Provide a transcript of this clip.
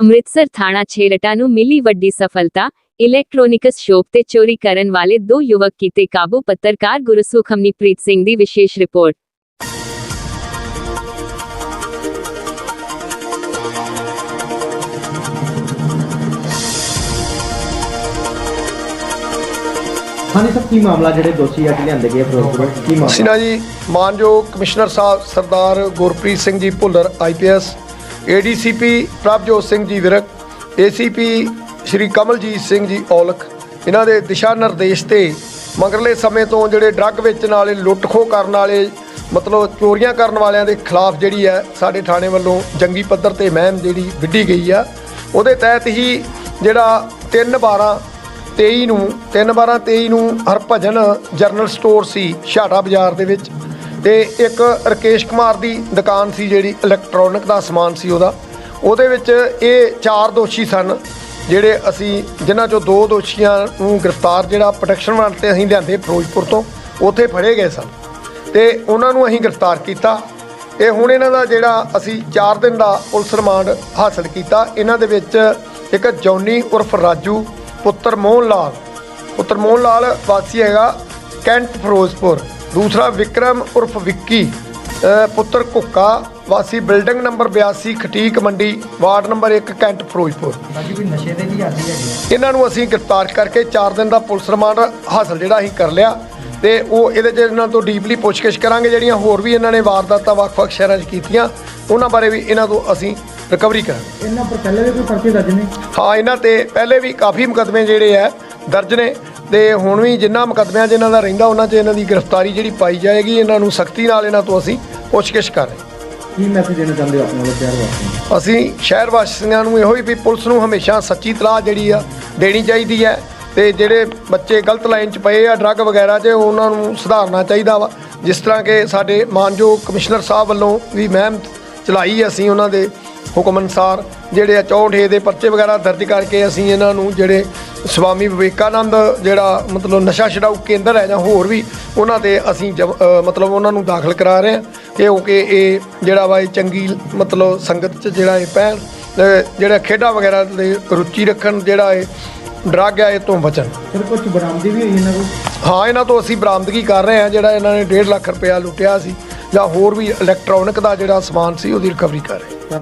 ਅੰਮ੍ਰਿਤਸਰ ਥਾਣਾ ਛੇਰਟਾ ਨੂੰ ਮਿਲੀ ਵੱਡੀ ਸਫਲਤਾ ਇਲੈਕਟ੍ਰੋਨਿਕਸ ਸ਼ੋਪ ਤੇ ਚੋਰੀ ਕਰਨ ਵਾਲੇ ਦੋ ਯੁਵਕ ਕੀਤੇ ਕਾਬੂ ਪੱਤਰਕਾਰ ਗੁਰਸੁਖ ਹਮਨੀਪ੍ਰੀਤ ਸਿੰਘ ਦੀ ਵਿਸ਼ੇਸ਼ ਰਿਪੋਰਟ। ਹਾਂਜੀ ਸਰ ਕੀ ਮਾਮਲਾ ਜਿਹੜੇ ਦੋਸ਼ੀ ਅੱਜ ਲਿਆਂਦੇ ਗਏ ਫਿਰੋਜ਼ਪੁਰ ਕੀ ਮਾਮਲਾ? ਅਸੀਂ ਨਾ ਜੀ ਮਾਨਯੋਗ ਕਮਿਸ਼ਨਰ ਸਾਹਿਬ Sardar Gurpreet Singh ji Bhullar IPS ADCP Prabhjot Singh ji Virk ACP Shri Kamaljit Singh ji Aulakh. ਇਹਨਾਂ ਦੇ ਦਿਸ਼ਾ ਨਿਰਦੇਸ਼ ਤੇ ਮਗਰਲੇ ਸਮੇਂ ਤੋਂ ਜਿਹੜੇ ਡਰੱਗ ਵੇਚਣ ਵਾਲੇ ਲੁੱਟ ਖੋਹ ਕਰਨ ਵਾਲੇ, ਮਤਲਬ ਚੋਰੀਆਂ ਕਰਨ ਵਾਲਿਆਂ ਦੇ ਖਿਲਾਫ ਜਿਹੜੀ ਹੈ, ਸਾਡੇ ਥਾਣੇ ਵੱਲੋਂ ਜੰਗੀ ਪੱਧਰ ਤੇ ਮਹਿਮ ਜਿਹੜੀ ਵਿੱਢੀ ਗਈ ਆ। ਉਹਦੇ ਤਹਿਤ ਹੀ ਜਿਹੜਾ 3 12 23 ਨੂੰ 3 12 23 ਨੂੰ ਹਰਭਜਨ ਜਰਨਲ ਸਟੋਰ ਸੀ ਛਾਟਾ ਬਾਜ਼ਾਰ ਦੇ ਵਿੱਚ ਤੇ ਇੱਕ ਰਕੇਸ਼ ਕੁਮਾਰ ਦੀ ਦੁਕਾਨ ਸੀ ਜਿਹੜੀ ਇਲੈਕਟ੍ਰੋਨਿਕ ਦਾ ਸਮਾਨ ਸੀ ਉਹਦਾ। ਉਹਦੇ ਵਿੱਚ ਇਹ ਚਾਰ ਦੋਸ਼ੀ ਸਨ, ਜਿਹੜੇ ਅਸੀਂ, ਜਿਨ੍ਹਾਂ ਚੋਂ ਦੋ ਦੋਸ਼ੀਆਂ ਨੂੰ ਗ੍ਰਿਫਤਾਰ, ਜਿਹੜਾ ਪ੍ਰੋਟੈਕਸ਼ਨ ਵਾਰੰਟ ਤੇ ਅਸੀਂ ਲਿਆਂਦੇ ਫਿਰੋਜ਼ਪੁਰ ਤੋਂ, ਉੱਥੇ ਫੜੇ ਗਏ ਸਨ। ਤੇ ਉਹਨਾਂ ਨੂੰ ਅਸੀਂ ਗ੍ਰਿਫਤਾਰ ਕੀਤਾ। ਇਹ ਹੁਣ ਇਹਨਾਂ ਦਾ ਜਿਹੜਾ ਅਸੀਂ 4 ਦਿਨ ਦਾ ਪੁਲਿਸ ਰਿਮਾਂਡ ਹਾਸਲ ਕੀਤਾ। ਇਹਨਾਂ ਦੇ ਵਿੱਚ ਇੱਕ ਜੌਨੀ ਉਰਫ ਰਾਜੂ, ਪੁੱਤਰ ਮੋਹਨ ਲਾਲ। ਪੁੱਤਰ ਮੋਹਨ ਲਾਲ ਵਾਸੀ ਹੈਗਾ ਕੈਂਟ ਫਿਰੋਜ਼ਪੁਰ। ਦੂਸਰਾ ਵਿਕਰਮ ਉਰਫ ਵਿੱਕੀ ਪੁੱਤਰ ਕੁੱਕਾ ਵਾਸੀ ਬਿਲਡਿੰਗ ਨੰਬਰ 82 ਖਟੀਕ ਮੰਡੀ ਵਾਰਡ ਨੰਬਰ 1 ਕੈਂਟ ਫਿਰੋਜ਼ਪੁਰ। ਇਹਨਾਂ ਨੂੰ ਅਸੀਂ ਗ੍ਰਿਫਤਾਰ ਕਰਕੇ 4 ਦਿਨ ਦਾ ਪੁਲਿਸ ਰਿਮਾਂਡ ਹਾਸਲ ਜਿਹੜਾ ਅਸੀਂ ਕਰ ਲਿਆ ਤੇ ਉਹ ਇਹਦੇ 'ਚ ਇਹਨਾਂ ਤੋਂ ਡੀਪਲੀ ਪੁੱਛਗਿੱਛ ਕਰਾਂਗੇ ਜਿਹੜੀਆਂ ਹੋਰ ਵੀ ਇਹਨਾਂ ਨੇ ਵਾਰਦਾਤਾਂ ਵੱਖ-ਵੱਖ ਸ਼ਹਿਰਾਂ 'ਚ ਕੀਤੀਆਂ ਉਹਨਾਂ ਬਾਰੇ ਵੀ ਇਹਨਾਂ ਤੋਂ ਅਸੀਂ ਰਿਕਵਰੀ ਕਰਾਂਗੇ। ਇਹਨਾਂ ਪਰ ਪਹਿਲੇ ਵੀ ਕੋਈ ਪਰਚੇ ਦਰਜ ਨੇ? ਹਾਂ ਇਹਨਾਂ ਤੇ ਪਹਿਲੇ ਵੀ ਕਾਫੀ ਮੁਕੱਦਮੇ ਜਿਹੜੇ ਆ ਦਰਜ ਨੇ। ਤੇ ਹੁਣ ਵੀ ਜਿੰਨਾ ਮੁਕੱਦਮਿਆਂ 'ਚ ਇਹਨਾਂ ਦਾ ਰਹਿੰਦਾ ਉਹਨਾਂ 'ਚ ਇਹਨਾਂ ਦੀ ਗ੍ਰਿਫਤਾਰੀ ਜਿਹੜੀ ਪਾਈ ਜਾਏਗੀ ਇਹਨਾਂ ਨੂੰ ਸਖਤੀ ਨਾਲ ਇਹਨਾਂ ਤੋਂ ਅਸੀਂ ਪੁੱਛਗਿੱਛ ਕਰ ਰਹੇ ਹਾਂ। ਕੀ ਮੈਸੇਜ ਦੇਣਾ ਚਾਹੁੰਦੇ ਹੋ ਆਪਣੇ ਵੱਲੋਂ ਸ਼ਹਿਰ ਵਾਸੀਆਂ ਅਸੀਂ ਸ਼ਹਿਰ ਵਾਸੀਆਂ ਨੂੰ ਇਹੋ ਹੀ ਵੀ ਪੁਲਿਸ ਨੂੰ ਹਮੇਸ਼ਾ ਸੱਚੀ ਤਲਾਹ ਜਿਹੜੀ ਆ ਦੇਣੀ ਚਾਹੀਦੀ ਹੈ ਤੇ ਜਿਹੜੇ ਬੱਚੇ ਗਲਤ ਲਾਈਨ 'ਚ ਪਏ ਆ ਡਰੱਗ ਵਗੈਰਾ 'ਚ ਉਹਨਾਂ ਨੂੰ ਸੁਧਾਰਨਾ ਚਾਹੀਦਾ ਵਾ। ਜਿਸ ਤਰ੍ਹਾਂ ਕਿ ਸਾਡੇ ਮਾਨਯੋਗ ਕਮਿਸ਼ਨਰ ਸਾਹਿਬ ਵੱਲੋਂ ਵੀ ਮਹਿਮ ਚਲਾਈ ਅਸੀਂ ਉਹਨਾਂ ਦੇ ਹੁਕਮ ਅਨੁਸਾਰ ਜਿਹੜੇ ਆ 64 ਦੇ ਪਰਚੇ ਵਗੈਰਾ ਦਰਜ ਕਰਕੇ ਅਸੀਂ ਇਹਨਾਂ ਨੂੰ ਜਿਹੜੇ ਸਵਾਮੀ ਵਿਵੇਕਾਨੰਦ ਜਿਹੜਾ ਮਤਲਬ ਨਸ਼ਾ ਛਡਾਊ ਕੇਂਦਰ ਹੈ ਜਾਂ ਹੋਰ ਵੀ ਉਹਨਾਂ ਤੇ ਅਸੀਂ ਮਤਲਬ ਉਹਨਾਂ ਨੂੰ ਦਾਖਲ ਕਰਾ ਰਹੇ ਹਾਂ। ਕਿਉਂਕਿ ਇਹ ਜਿਹੜਾ ਵਾ ਇਹ ਚੰਗੀ ਮਤਲਬ ਸੰਗਤ 'ਚ ਜਿਹੜਾ ਇਹ ਪੈਣ ਜਿਹੜਾ ਖੇਡਾਂ ਵਗੈਰਾ ਦੇ ਰੁਚੀ ਰੱਖਣ ਜਿਹੜਾ ਇਹ ਡਰੱਗ ਹੈ ਇਹ ਤੋਂ ਬਚਣ। ਸਰ ਕੁਝ ਬਰਾਮਦੀ ਵੀ ਹੋਈ ਇਹਨਾਂ ਕੋਲ? ਹਾਂ ਇਹਨਾਂ ਤੋਂ ਅਸੀਂ ਬਰਾਮਦਗੀ ਕਰ ਰਹੇ ਹਾਂ ਜਿਹੜਾ ਇਹਨਾਂ ਨੇ 1.5 ਲੱਖ ਰੁਪਇਆ ਲੁੱਟਿਆ ਸੀ ਜਾਂ ਹੋਰ ਵੀ ਇਲੈਕਟ੍ਰੋਨਿਕ ਦਾ ਜਿਹੜਾ ਸਮਾਨ ਸੀ ਉਹਦੀ ਰਿਕਵਰੀ ਕਰ ਰਹੇ ਹਾਂ।